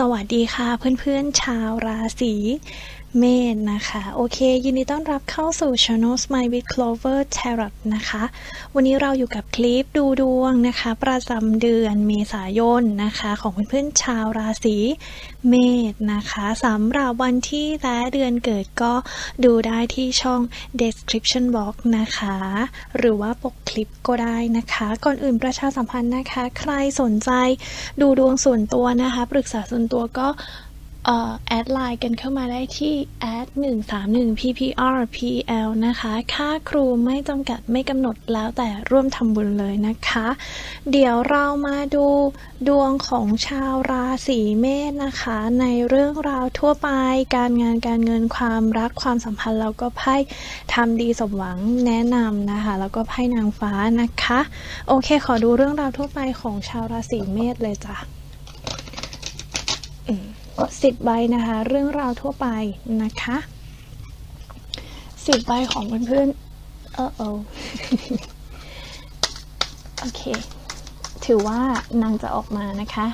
สวัสดีค่ะเพื่อนๆชาวราศี เมษนะคะ โอเค ยินดีต้อนรับเข้าสู่ Channel Smile with Clover Tarot นะคะ วันนี้เราอยู่กับคลิปดูดวงนะคะ ประจำเดือนเมษายนนะคะ ของเพื่อนๆชาวราศีเมษนะคะสำหรับวันที่และเดือนเกิดก็ดูได้ที่ช่อง description box นะคะ หรือว่าปกคลิปก็ได้นะคะ ก่อนอื่นประชาสัมพันธ์นะคะ ใครสนใจดูดวงส่วนตัวนะคะ ปรึกษาส่วนตัวก็ แอดไลน์กันเข้ามาได้ที่ add 131 ppr pl นะคะ ค่าครูไม่จำกัดไม่กำหนดแล้วแต่ร่วมทำบุญเลยนะคะ เดี๋ยวเรามาดูดวงของชาวราศีเมษนะคะ ในเรื่องราวทั่วไป การงานการเงินความรักความสัมพันธ์แล้วก็ไพ่ทำดีสมหวังแนะนำนะคะ แล้วก็ไพ่นางฟ้านะคะ โอเค ขอดูเรื่องราวทั่วไปของชาวราศีเมษเลยจ้ะ สิบใบนะคะ เรื่องราวทั่วไปนะคะสิบใบของเพื่อนๆเออเออโอเค ถือว่านางจะออกมานะคะ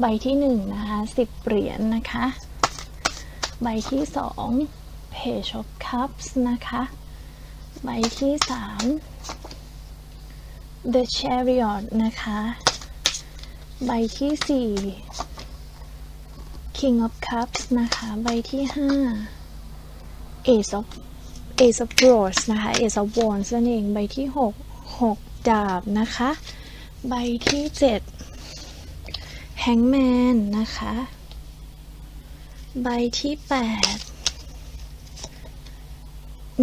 ใบที่หนึ่งนะคะสิบเหรียญนะคะ ใบที่สอง Page of Cups นะคะ ใบที่สาม The Chariot นะคะ ใบที่สี่ King of Cups นะคะ ใบที่ห้า Ace of Ace of Swords นะคะ Ace of Wands นั่นเอง ใบที่หกหกดาบนะคะ ใบที่เจ็ด Hangman นะคะ ใบที่แปด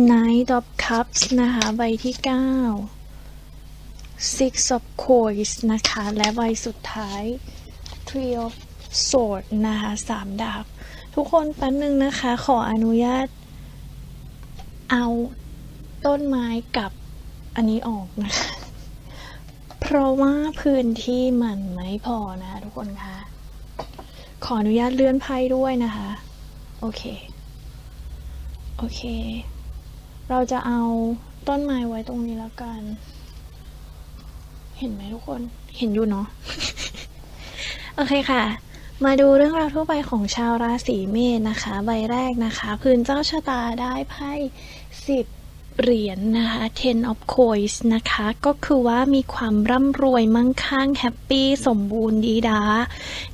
Knight of Cups นะคะ ใบที่เก้า Six of Coins นะคะ และใบสุดท้าย Three of sword นะคะสามดาบ ทุกคนแป๊บนึงนะคะ ขออนุญาต เอาต้นไม้กับอันนี้ออกนะคะ เพราะว่าพื้นที่มันไม่พอนะทุกคนคะ ขออนุญาตเลื่อนไพ่ด้วยนะคะ โอเค โอเค เราจะเอาต้นไม้ไว้ตรงนี้แล้วกัน เห็นไหมทุกคน เห็นอยู่เนาะ โอเคค่ะ มาดูเรื่องราวทั่วไปของชาวราศีเมษนะคะ ใบแรกนะคะพื้นเจ้าชะตาได้ไพ่สิบเหรียญนนะคะ ten of coins นะคะ ก็คือว่ามีความร่ำรวยมั่งคั่งแฮปปี้สมบูรณ์ดีดา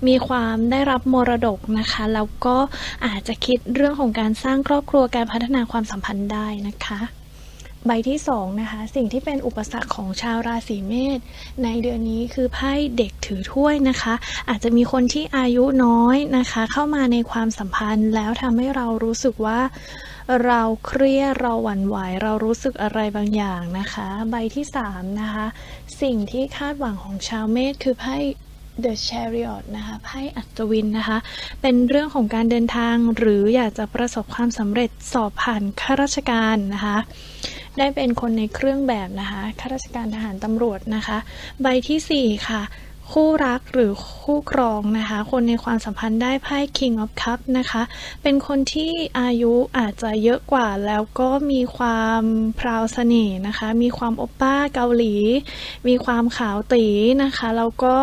มีความได้รับมรดกนะคะ แล้วก็อาจจะคิดเรื่องของการสร้างครอบครัวการพัฒนาความสัมพันธ์ได้นะคะ ใบที่สองนะคะสิ่งที่เป็นอุปสรรคของชาวราศีเมษในเดือนนี้คือไพ่เด็กถือถ้วยนะคะ อาจจะมีคนที่อายุน้อยนะคะ เข้ามาในความสัมพันธ์ แล้วทำให้เรารู้สึกว่าเราเครียดเราหวั่นไหวเรารู้สึกอะไรบางอย่างนะคะ ใบที่สามนะคะสิ่งที่คาดหวังของชาวเมษคือไพ่ The Chariot นะคะไพ่อัศวินนะคะ เป็นเรื่องของการเดินทางหรืออยากจะประสบความสำเร็จสอบผ่านข้าราชการนะคะ ได้เป็นคนในเครื่องแบบนะคะข้าราชการทหารตำรวจนะคะ ใบที่ 4 ค่ะ คู่รักหรือคู่ครองนะคะ คนในความสัมพันธ์ได้ไพ่ King of Cup นะคะ เป็นคนที่อายุอาจจะเยอะกว่าแล้วก็มีความพราวเสน่ห์นะคะ มีความโอปป้าเกาหลี มีความขาวตีนะคะ แล้วก็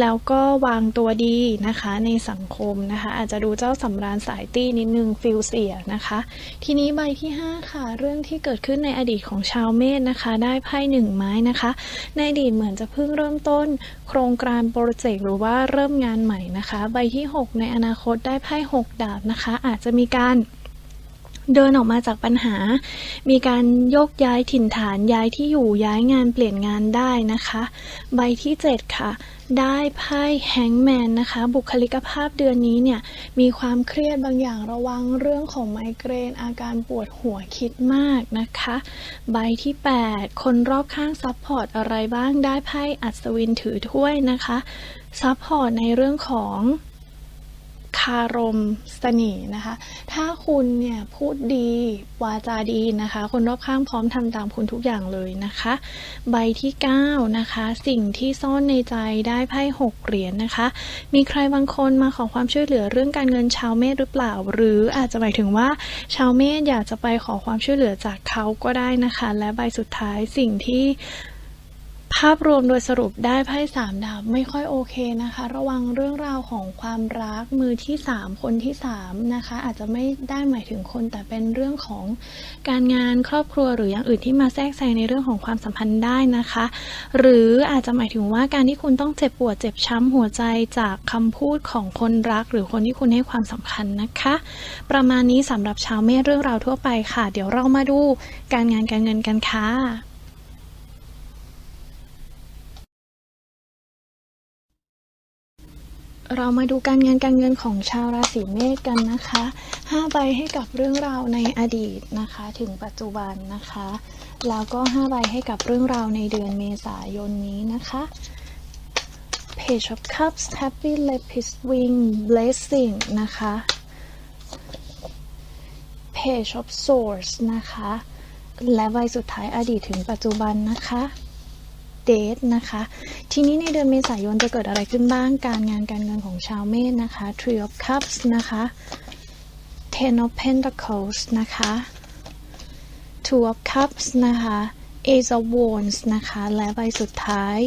แล้วก็วางตัวดีนะคะในสังคมนะคะ อาจจะดูเจ้าสำราญสายตี้นิดนึงฟิลเสียนะคะ ทีนี้ใบที่ 5 ค่ะ เรื่องที่เกิดขึ้นในอดีตของชาวเมษนะคะ ได้ไพ่หนึ่งไม้นะคะ ในอดีตเหมือนจะเพิ่งเริ่มต้นโครงการโปรเจกต์หรือว่าเริ่มงานใหม่นะคะ ใบที่ 6 ในอนาคตได้ไพ่6ดาบนะคะ อาจจะมีการ เดินออกมาจากปัญหา มีการโยกย้ายถิ่นฐานย้ายที่อยู่ย้ายงานเปลี่ยนงานได้นะคะ ใบที่ 7 ค่ะ ได้ไพ่แฮงแมนนะคะ บุคลิกภาพเดือนนี้เนี่ย มีความเครียดบางอย่างระวังเรื่องของไมเกรน อาการปวดหัวคิดมากนะคะ ใบที่ 8 คนรอบข้างซัพพอร์ตอะไรบ้างได้ไพ่อัศวินถือถ้วยนะคะซัพพอร์ตในเรื่องของ คารมเสน่ห์นะคะ ถ้าคุณเนี่ยพูดดีวาจาดีนะคะ คนรอบข้างพร้อมทำตามคุณทุกอย่างเลยนะคะ ใบที่ 9 นะคะ สิ่งที่ซ่อนในใจได้ไพ่6เหรียญนะคะ มีใครบางคนมาขอความช่วยเหลือเรื่องการเงินชาวเมษหรือเปล่า หรืออาจจะหมายถึงว่าชาวเมษอยากจะไปขอความช่วยเหลือจากเขาก็ได้นะคะ และใบสุดท้ายสิ่งที่ ไพ่าพรวมโดยสรุปได้ไพ่สามดาบไม่ค่อยโอเคนะคะ ระวังเรื่องราวของความรักมือที่สามคนที่สามนะคะ อาจจะไม่ได้หมายถึงคนแต่เป็นเรื่องของการงานครอบครัวหรืออย่างอื่นที่มาแทรกแซงในเรื่องของความสัมพันธ์ได้นะคะ หรืออาจจะหมายถึงว่าการที่คุณต้องเจ็บปวดเจ็บช้ำหัวใจจากคำพูดของคนรัก หรือคนที่คุณให้ความสำคัญนะคะ ประมาณนี้สำหรับชาวเมษเรื่องราวทั่วไปค่ะ เดี๋ยวเรามาดูการงานการเงินกันค่ะ เรามาดูการงานการเงินของชาวราศีเมษกันนะคะ5ใบให้กับเรื่องราวในอดีตนะคะ ถึงปัจจุบันนะคะ แล้วก็5ใบให้กับเรื่องราวในเดือนเมษายนนี้นะคะ Page of Cups Happy Lepis Wing Blessing นะคะ Page of Swords นะคะ และใบสุดท้ายอดีตถึงปัจจุบันนะคะ เดทนะคะ ทีนี้ในเดือนเมษายนจะเกิดอะไรขึ้นบ้างการงานการเงินของชาวเมษนะคะ Three of Cups นะคะ Ten of Pentacles นะคะ Two of Cups นะคะ Ace of Wands นะคะ และใบสุดท้าย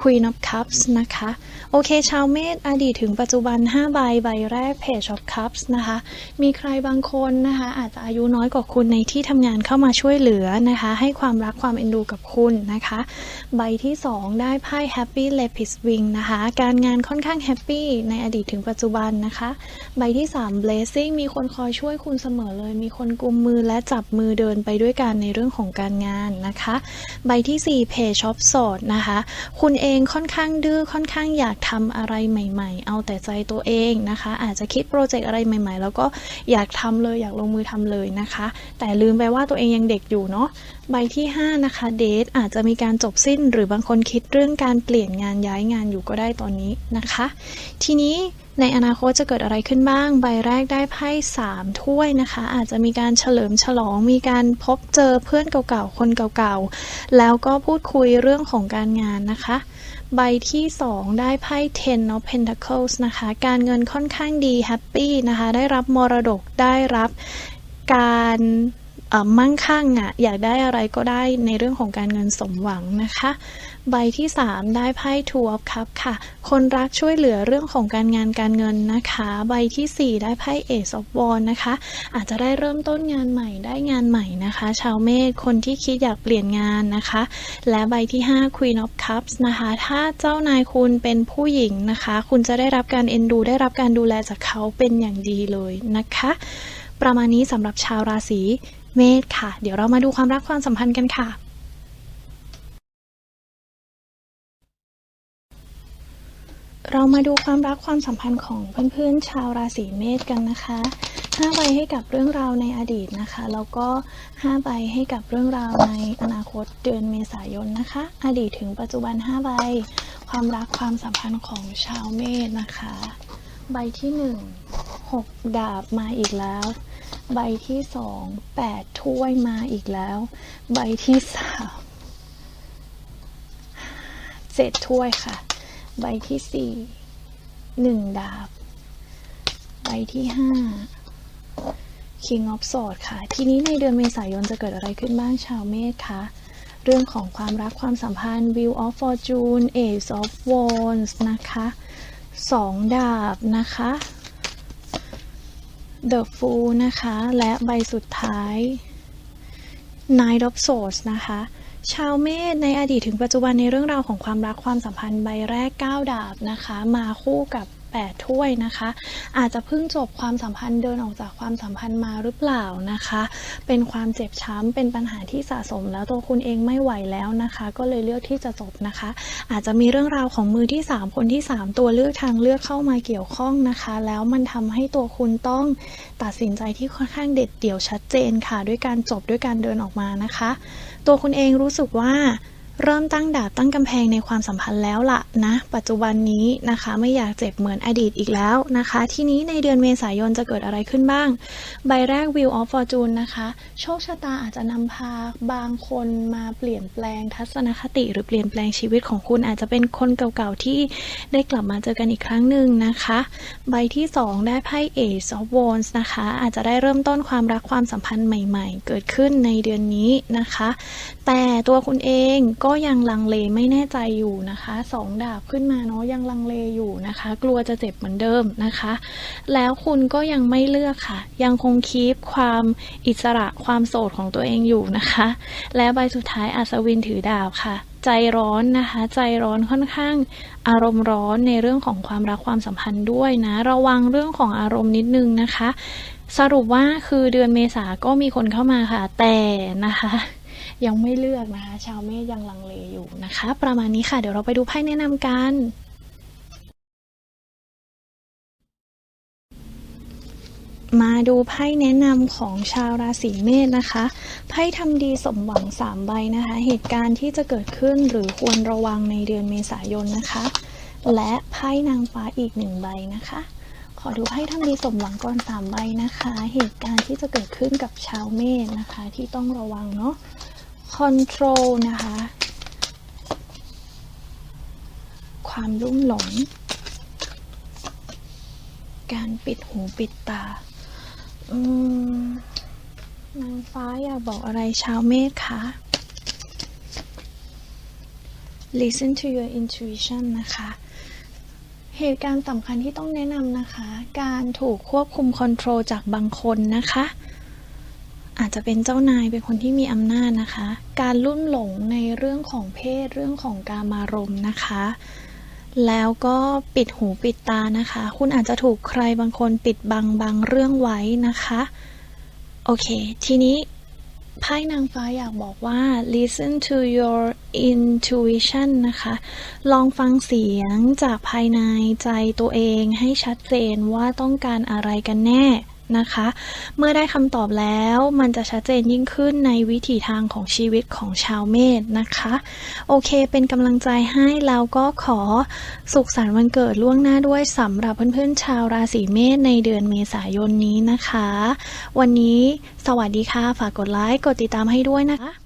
Queen of Cups นะคะ โอเค ชาวเมษอดีตถึงปัจจุบัน 5 ใบ ใบแรก Page of Cups นะคะ มีใครบางคนนะคะ อาจจะอายุน้อยกว่าคุณในที่ทำงานเข้ามาช่วยเหลือนะคะ ให้ความรักความเอ็นดูกับคุณนะคะ ใบที่ 2 ได้ไพ่ Happy Lepis Wing นะคะ การงานค่อนข้างแฮปปี้ในอดีตถึงปัจจุบันนะคะ ใบที่ 3 Blessing มีคนคอยช่วยคุณเสมอเลย มีคนกุมมือและจับมือเดินไปด้วยกันในเรื่องของการงานนะคะ ใบที่ 4 Page of Swords นะคะ คุณเององค่อนข้างดื้อค่อนข้างอยากทำอะไรใหม่ ๆ เอาแต่ใจตัวเองนะคะ อาจจะคิดโปรเจกต์อะไรใหม่ ๆ แล้วก็อยากทำเลยอยากลงมือทำเลยนะคะ แต่ลืมไปว่าตัวเองยังเด็กอยู่เนาะใบที่ 5 นะคะเดทอาจจะมีการจบสิ้น หรือบางคนคิดเรื่องการเปลี่ยนงานย้ายงานอยู่ก็ได้ตอนนี้นะคะ ทีนี้ ในอนาคตจะเกิดอะไรขึ้นบ้าง ใบแรกได้ไพ่สามถ้วยนะคะ อาจจะมีการเฉลิมฉลอง มีการพบเจอเพื่อนเก่าๆ คนเก่าๆ แล้วก็พูดคุยเรื่องของการงานนะคะ ใบที่ 2 ได้ไพ่ Ten of Pentacles นะคะ การเงินค่อนข้างดีแฮปปี้นะคะ ได้รับมรดก ได้รับการมั่งคั่งอะ่ะ อยากได้อะไรก็ได้ในเรื่องของการเงินสมหวังนะคะ ใบที่ 3 ได้ไพ่ Two of Cups ค่ะ คนรักช่วยเหลือเรื่องของการงานการเงินนะคะ ใบทีสี่4 ได้ไพ่ Ace of Wands นะคะ อาจจะได้เริ่มต้นงานใหม่ได้งานใหม่นะคะ ชาวเมษคนที่คิดอยากเปลี่ยนงานนะคะ และใบที่ 5 Queen of Cups นะคะ ถ้าเจ้านายคุณเป็นผู้หญิงนะคะ คุณจะได้รับการเอ็นดู ได้รับการดูแลจากเขาเป็นอย่างดีเลยนะคะ ประมาณนี้สำหรับชาวราศีเมษค่ะ เดี๋ยวเรามาดูความรักความสัมพันธ์กันค่ะ เรามาดูความรักความสัมพันธ์ของเพื่อนๆชาวราศีเมษกันนะคะ5ใบให้กับเรื่องราวในอดีตนะคะ แล้วก็5ใบให้กับเรื่องราวในอนาคตเดือนเมษายนนะคะ อดีตถึงปัจจุบัน5ใบ ความรักความสัมพันธ์ของชาวเมษนะคะ ใบที่ 1 6 ดาบมาอีกแล้ว ใบที่สองแปดถ้วยมาอีกแล้ว ใบที่สามเจ็ดถ้วยค่ะ ใบที่สี่หนึ่งดาบ ใบที่ห้า King of Swords ค่ะ ทีนี้ในเดือนเมษายนจะเกิดอะไรขึ้นบ้างชาวเมษคะเรื่องของความรักความสัมพันธ์ Wheel of Fortune Ace of Wands นะคะสองดาบนะคะ The Fool นะคะ และใบสุดท้าย Knight of Swords นะคะ ชาวเมษในอดีตถึงปัจจุบันในเรื่องราวของความรักความสัมพันธ์ใบแรก 9 ดาบนะคะ มาคู่กับ 8 ถ้วยนะคะ อาจจะเพิ่งจบความสัมพันธ์เดินออกจากความสัมพันธ์มาหรือเปล่านะคะ เป็นความเจ็บช้ำเป็นปัญหาที่สะสม แล้วตัวคุณเองไม่ไหวแล้วนะคะ ก็เลยเลือกที่จะจบนะคะ อาจจะมีเรื่องราวของมือที่ 3 คนที่ 3 ตัวเลือกทางเลือกเข้ามาเกี่ยวข้องนะคะ แล้วมันทำให้ตัวคุณต้องตัดสินใจที่ค่อนข้างเด็ดเดี่ยวชัดเจนค่ะ ด้วยการจบด้วยการเดินออกมานะคะ ตัวคุณเองรู้สึกว่า เริ่มตั้งดาบตั้งกำแพงในความสัมพันธ์แล้วล่ะนะ ปัจจุบันนี้นะคะไม่อยากเจ็บเหมือนอดีตอีกแล้วนะคะ ทีนี้ในเดือนเมษายนจะเกิดอะไรขึ้นบ้าง ใบแรก Wheel of Fortune นะคะ โชคชะตาอาจจะนำพาบางคนมาเปลี่ยนแปลงทัศนคติ หรือเปลี่ยนแปลงชีวิตของคุณอาจจะเป็นคนเก่าๆ ที่ได้กลับมาเจอกันอีกครั้งหนึ่งนะคะ ใบที่ 2 ได้ไพ่ Ace of Wands นะคะ อาจจะได้เริ่มต้นความรักความสัมพันธ์ใหม่ ๆ เกิดขึ้นในเดือนนี้นะคะ แต่ตัวคุณเองก็ก็ยังลังเลไม่แน่ใจอยู่นะคะสองดาบขึ้นมาเนาะยังลังเลอยู่นะคะ กลัวจะเจ็บเหมือนเดิมนะคะ แล้วคุณก็ยังไม่เลือกค่ะ ยังคงคีปความอิสระความโสดของตัวเองอยู่นะคะ และใบสุดท้ายอัศวินถือดาบค่ะใจร้อนนะคะ ใจร้อนค่อนข้างอารมณ์ร้อนในเรื่องของความรักความสัมพันธ์ด้วยนะ ระวังเรื่องของอารมณ์นิดนึงนะคะ สรุปว่าคือเดือนเมษาก็มีคนเข้ามาค่ะ แต่นะคะ ยังไม่เลือกนะคะ ชาวเมษยังลังเลอยู่นะคะ ประมาณนี้ค่ะ เดี๋ยวเราไปดูไพ่แนะนำกันมาดูไพ่แนะนำของชาวราศีเมษนะคะ ไพ่ทำดีสมหวังสามใบนะคะ เหตุการณ์ที่จะเกิดขึ้นหรือควรระวังในเดือนเมษายนนะคะ และไพ่นางฟ้าอีกหนึ่งใบนะคะ ขอดูไพ่ทำดีสมหวังก่อนสามใบนะคะ เหตุการณ์ที่จะเกิดขึ้นกับชาวเมษนะคะ ที่ต้องระวังเนาะ control นะคะ ความลุ่มหลง การปิดหูปิดตา อืมนางฟ้าอยากบอกอะไรชาวเมษคะ listen to your intuition นะคะ เหตุการณ์สำคัญที่ต้องแนะนำนะคะ การถูกควบคุมคอนโทรลจากบางคนนะคะ อาจจะเป็นเจ้านายเป็นคนที่มีอำนาจนะคะ การลุ่มหลงในเรื่องของเพศเรื่องของการมารมนะคะ แล้วก็ปิดหูปิดตานะคะ คุณอาจจะถูกใครบางคนปิดบังบางเรื่องไว้นะคะ โอเค ทีนี้ไพ่นางฟ้าอยากบอกว่า listen to your intuition นะคะ ลองฟังเสียงจากภายในใจตัวเองให้ชัดเจนว่าต้องการอะไรกันแน่ นะคะ เมื่อได้คำตอบแล้วมันจะชัดเจนยิ่งขึ้นในวิถีทางของชีวิตของชาวเมษนะคะ โอเคเป็นกำลังใจให้แล้วก็ขอสุขสันต์วันเกิดล่วงหน้าด้วยสำหรับเพื่อนๆชาวราศีเมษในเดือนเมษายนนี้นะคะ วันนี้สวัสดีค่ะ ฝากกดไลค์ กดติดตามให้ด้วยนะคะ